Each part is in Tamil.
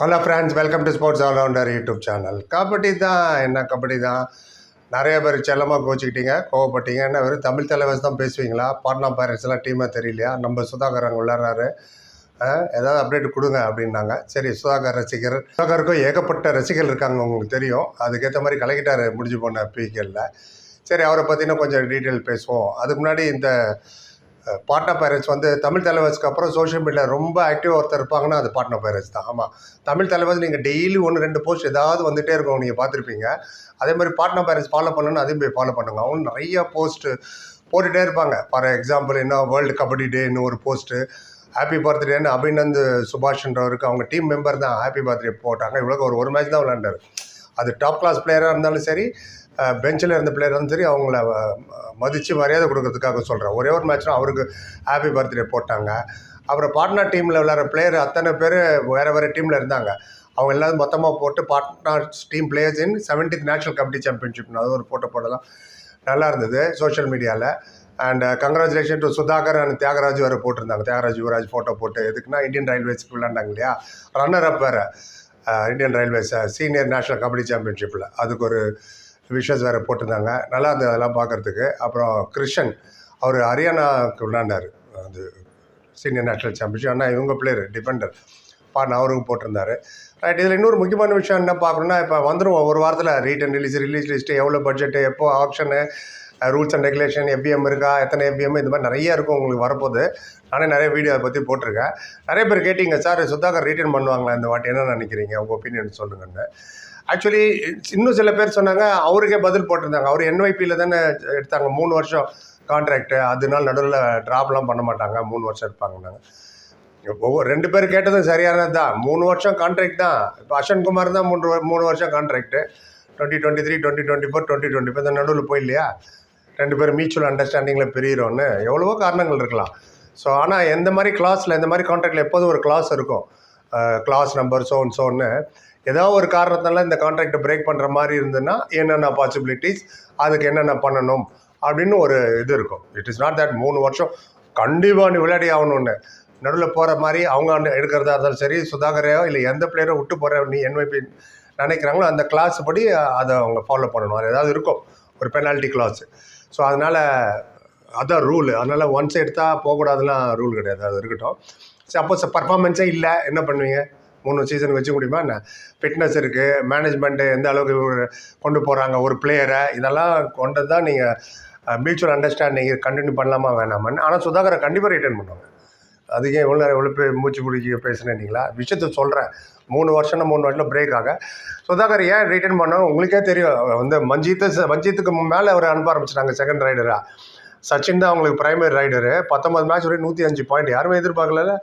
Hello friends welcome to sports all-rounder YouTube channel kabaddi தான் என்ன கபடி தான்? நிறைய பேர் செல்லமாக கோச்சிக்கிட்டீங்க கோவப்பட்டீங்க. என்ன வெறும் தமிழ் தலைவர்ஸ் தான் பேசுவீங்களா? பாட்னா பைரட்ஸ் எல்லாம் டீமாக தெரியலையா? நம்ம சுதாகர் அங்கே விளாட்றாரு ஏதாவது அப்டேட் கொடுங்க அப்படின்னாங்க. சரி சுதாகர் ரசிகர். சுதாகருக்கும் ஏகப்பட்ட ரசிகர்கள் இருக்காங்க உங்களுக்கு தெரியும். அதுக்கேற்ற மாதிரி கலக்கிட்டார் முடிஞ்சு போன பிகேல சரி அவரை பார்த்தீங்கன்னா கொஞ்சம் டீட்டெயில் பேசுவோம். அதுக்கு முன்னாடி இந்த அஹ், பாட்னா வந்து தமிழ் தலைவர்ஸ்க்கு அப்புறம் சோஷியல் மீடியாவில் ரொம்ப ஆக்டிவாக ஒருத்தர் இருப்பாங்கன்னா அது பாட்னா பேரண்ட்ஸ் தான். ஆமாம் தமிழ் தலைவர்ஸ் நீங்கள் டெய்லி ஒன்று ரெண்டு போஸ்ட் ஏதாவது வந்துகிட்டே இருக்கும் நீங்கள் பார்த்துருப்பீங்க. அதே மாதிரி பாட்னா பேரண்ட்ஸ் ஃபாலோ பண்ணணும்னு அதையும் போய் ஃபாலோ பண்ணுங்க. அவங்க நிறைய போஸ்ட்டு போட்டுகிட்டே இருப்பாங்க. ஃபார் எக்ஸாம்பிள் என்ன வேர்ல்டு கபடி டேன்னு ஒரு போஸ்ட்டு ஹாப்பி பர்த்டேன்னு அபிநந்த் சுபாஷ்ன்றவருக்கு அவங்க டீம் மெம்பர் தான் ஹாப்பி பர்த்டே போட்டாங்க. இவ்வளோ ஒரு ஒரு மேட்ச் தான் விளாண்டாரு அது டாப் கிளாஸ் பிளேயராக இருந்தாலும் சரி பெஞ்சில் இருந்த பிளேயர் சரி அவங்கள மதித்து மரியாதை கொடுக்கறதுக்காக சொல்கிறேன் ஒரே ஒரு மேட்ச் தான் அவருக்கு ஹாப்பி பர்த்டே போட்டாங்க. அப்புறம் பாட்னா டீமில் விளையாடுற பிளேயர் அத்தனை பேர் வேறு வேறு டீமில் இருந்தாங்க. அவங்க எல்லாரும் மொத்தமாக போட்டு Patna team players in seventeenth national kabaddi championship அது ஒரு ஃபோட்டோ போடலாம். நல்லா இருந்தது சோஷியல் மீடியாவில் and congratulation to Sudhakar and Thiyagaraj வேறு போட்டிருந்தாங்க. தியாகராஜ் யுவராஜ் ஃபோட்டோ போட்டு எதுக்குன்னா இந்தியன் ரயில்வேஸ்க்கு விளாண்டாங்க இல்லையா? ரன்னர் அப் வேறு Indian railways senior national kabaddi சாம்பியன்ஷிப்பில் அதுக்கு ஒரு விஷஸ் வேறு போட்டிருந்தாங்க. நல்லா இருந்தது அதெல்லாம் பார்க்குறதுக்கு அப்புறம் கிருஷன் அவர் ஹரியானாவுக்கு விளாண்டார் அது சீனியர் நேஷனல் சாம்பியன்ஷிப் ஆனால் இவங்க பிளேயர் டிஃபெண்டர் பாட்னா அவருக்கும் போட்டிருந்தாரு. ரைட் இதில் இன்னொரு முக்கியமான விஷயம் என்ன பார்க்கணுன்னா இப்போ வந்துடும் ஒரு வாரத்தில் ரீட்டன் ரிலீஸ் ரிலீஸ் லிஸ்ட்டு எவ்வளோ பட்ஜெட்டு எப்போ option rules and regulation FBM இருக்கா எத்தனை எஃபிஎம் இந்த மாதிரி நிறைய இருக்கும் உங்களுக்கு வரப்போகுது. நானே நிறைய வீடியோ அதை பற்றி போட்டிருக்கேன். நிறைய பேர் கேட்டிங்க சார் சுதாகர் ரீட்டன் பண்ணுவாங்களா இந்த வாட்டி? என்ன நினைக்கிறீங்க? உங்கள் ஒப்பீனியன் சொல்லுங்கன்னு. ஆக்சுவலி இன்னும் சில பேர் சொன்னாங்க அவருக்கே பதில் போட்டிருந்தாங்க. அவர் என்ஒய்பியில் தானே எடுத்தாங்க. மூணு வருஷம் கான்ட்ராக்டு அதனால நடுவில் ட்ராப்லாம் பண்ண மாட்டாங்க. மூணு வருஷம் இருப்பாங்கன்னாங்க ஒவ்வொரு ரெண்டு பேர் கேட்டதும் சரியானது தான். மூணு வருஷம் கான்ட்ராக்ட் தான். இப்போ அஷன் குமார் தான் மூன்று மூணு வருஷம் contract twenty twenty three twenty twenty four twenty twenty four இந்த நடுவில் போயில்லையா? ரெண்டு பேரும் மியூச்சுவல் அண்டர்ஸ்டாண்டிங்கில் பிரியிறோன்னு எவ்வளவோ காரணங்கள் இருக்கலாம். ஸோ ஆனால் எந்த மாதிரி கிளாஸில் இந்த மாதிரி கான்ட்ராக்டில் எப்போதும் ஒரு கிளாஸ் இருக்கும். கிளாஸ் நம்பர் சோன் சோன்னு ஏதாவது ஒரு காரணத்தினால இந்த கான்ட்ராக்டை பிரேக் பண்ணுற மாதிரி இருந்ததுன்னா என்னென்ன பாசிபிலிட்டிஸ் அதுக்கு என்னென்ன பண்ணணும் அப்படின்னு ஒரு இது இருக்கும். இட் இஸ் நாட் தட் மூணு வருஷம் கண்டிப்பாக நீ விளையாடி ஆகணும்னு. நடுவில் போகிற மாதிரி அவங்க எடுக்கிறதா இருந்தாலும் சரி சுதாகரையோ இல்லை எந்த பிளேயரோ விட்டு போகிற நீ என்ஒய்பி நினைக்கிறாங்களோ அந்த கிளாஸ் படி அதை அவங்க ஃபாலோ பண்ணணும். அது ஏதாவது இருக்கும். ஒரு பெனால்ட்டி கிளாஸ் ஸோ அதனால் அதான் ரூல் அதனால் ஒன்ஸ் எடுத்தால் போகக்கூடாதுலாம் ரூல் கிடையாது. அது இருக்கட்டும். சப்போஸ் பர்ஃபார்மன்ஸே இல்லை. என்ன பண்ணுவீங்க? மூணு சீசன் வச்சு முடியுமா என்ன? ஃபிட்னஸ் இருக்குது மேனேஜ்மெண்ட்டு எந்த அளவுக்கு கொண்டு போகிறாங்க ஒரு பிளேயரை இதெல்லாம் கொண்டது தான் நீங்கள் மியூச்சுவல் அண்டர்ஸ்டாண்டிங் கண்டினியூ பண்ணலாமா வேணாமான்னு. ஆனால் சுதாகரை கண்டிப்பாக ரிட்டர்ன் பண்ணுவாங்க. அதுக்கே எவ்வளோ இவ்வளோ நேரம் எவ்வளோ பேர் மூச்சு பிடிக்க பேசுனீங்களா விஷயத்த சொல்கிறேன் மூணு வருஷம்னா மூணு வருஷம் பிரேக் ஆக. சுதாகர் ஏன் ரிட்டர்ன் பண்ணோம்? உங்களுக்கே தெரியும். வந்து மஞ்சித்தை மஞ்சித்துக்கு மேலே அவர் அனுப்ப ஆரம்பிச்சிட்டாங்க செகண்ட் ரைடராக சச்சின் தான் அவங்களுக்கு பிரைமரி ரைடரு பத்தொம்பது மேட்ச் வரையும் நூற்றி அஞ்சு பாயிண்ட் யாருமே எதிர்பார்க்கல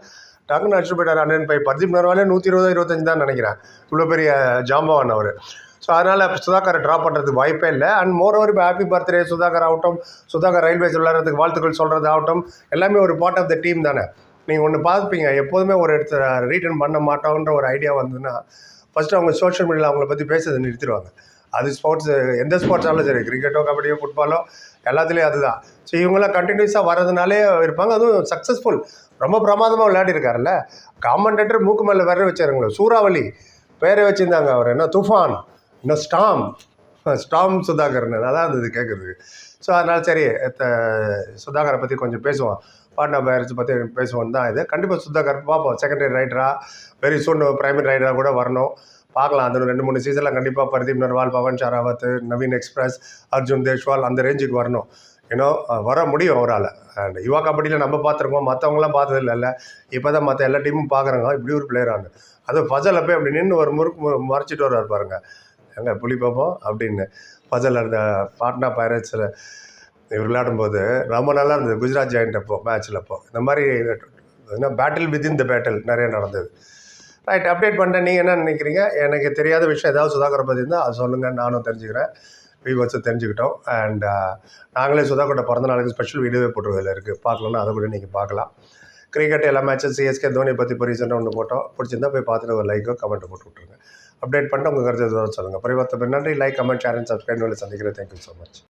டக்குன்னு அடிச்சு போயிட்டார் அண்ணன் பை பர்தீப் நர்வாலே நூற்றி இருபது இருபத்தஞ்சு தான் நினைக்கிறேன் இவ்வளோ பெரிய ஜாம்பவான் அவர். ஸோ அதனால் சுதாகரை ட்ராப் பண்ணுறதுக்கு வாய்ப்பே இல்லை. அண்ட் மோர் ஓவர் இப்போ ஹாப்பி பர்த்டே சுதாகர் ஆகட்டும் சுதாகர் ரயில்வேஸ் விளையாடுறதுக்கு வாழ்த்துக்கள் சொல்கிறது ஆகட்டும் எல்லாமே ஒரு பார்ட் ஆஃப் த டீம் தானே. நீங்கள் ஒன்று பார்ப்பீங்க எப்போதுமே ஒரு இடத்த ரீட்டர்ன் பண்ண மாட்டோன்ற ஒரு ஐடியா வந்ததுன்னா ஃபஸ்ட்டு அவங்க சோஷியல் மீடியாவில் அவங்கள பற்றி பேசுறது நிறுத்திடுவாங்க. அது ஸ்போர்ட்ஸ் எந்த ஸ்போர்ட்ஸாலும் சரி கிரிக்கெட்டோ கபடியோ ஃபுட்பாலோ எல்லாத்துலேயும் அதுதான். ஸோ இவங்கெல்லாம் கண்டினியூஸாக வர்றதுனாலே இருப்பாங்க. அதுவும் சக்ஸஸ்ஃபுல் ரொம்ப பிரமாதமாக விளையாடிருக்காருல்ல. காமெண்டேட்டர் மூக்கு மேலே வேற வச்சாருங்களே. சூறாவளி. பேரே வச்சுருந்தாங்க அவர். என்ன துஃபான். இன்னும் ஸ்டாம். ஸ்டாம் சுதாகர்னு. நல்லா இருந்தது கேட்குறதுக்கு ஸோ அதனால் சரி த- சுதாகரை பற்றி கொஞ்சம் பேசுவோம். பாட்னா பயிற்சி பற்றி பேசுவோம் தான் இது. கண்டிப்பாக சுதாகர் பார்ப்போம் செகண்டரி ரைடராக வெரி சூன் பிரைமரி ரைடராக கூட வரணும். பார்க்கலாம். அந்த ரெண்டு மூணு சீசனில் கண்டிப்பாக பர்தீப் நர்வால் பவன் ஷராவத் நவீன் எக்ஸ்பிரஸ் அர்ஜுன் தேஷ்வால் அந்த ரேஞ்சுக்கு வரணும். ஏன்னோ வர முடியும் அவரால். அண்ட் யுவா கபடியில் நம்ம பார்த்துருக்கோம். மற்றவங்களாம் பார்த்தது இல்லைல்ல இப்போ தான் மற்ற எல்லா டீமும் பார்க்குறாங்க. இப்படி ஒரு பிளேயரானு அது ஃபசல் போய் அப்படி நின்று ஒரு முறுக்கு மு- மறைச்சிட்டு வருவார் பாருங்க. எங்கே புலி பார்ப்போம் அப்படின்னு ஃபசல் அந்த பாட்னா பைரட்ஸில் இவர் விளையாடும்போது ரொம்ப நல்லா இருந்தது. குஜராத் ஜாயின்ட் அப்போ மேட்ச்சில் அப்போ இந்த மாதிரி என்ன பேட்டில் வித்தின் த பேட்டில் நிறைய நடந்தது. ரைட் அப்டேட் பண்ணிட்டேன் நீங்கள் என்ன நினைக்கிறீங்க? எனக்கு தெரியாத விஷயம் ஏதாவது சுதாகரை பற்றி இருந்தால் அது சொல்லுங்கள் நானும் தெரிஞ்சுக்கிறேன். வியூவர்ஸும் தெரிஞ்சுக்கிட்டோம். அண்ட் நாங்களே சுதாகரோட பிறந்த நாளுக்கு ஸ்பெஷல் வீடியோவே போட்டுருவதில் இருக்குது பார்க்கலன்னா அதை கூட நீங்கள் பார்க்கலாம். கிரிக்கெட் எல்லா மேட்சும் சிஎஸ்கே தோனி பற்றி இப்போ ரீசெண்டாக ஒன்று போட்டோம். பிடிச்சிருந்தா போய் பார்த்துட்டு ஒரு லைக்கோ கமெண்ட் போட்டு விட்ருங்க அப்டேட் பண்ணிட்டு உங்கள் கருத்து சொல்லுங்கள் பரிவர்த்தனை நன்றி. Like comment share and subscribe சந்திக்கிறேன். Thank you so much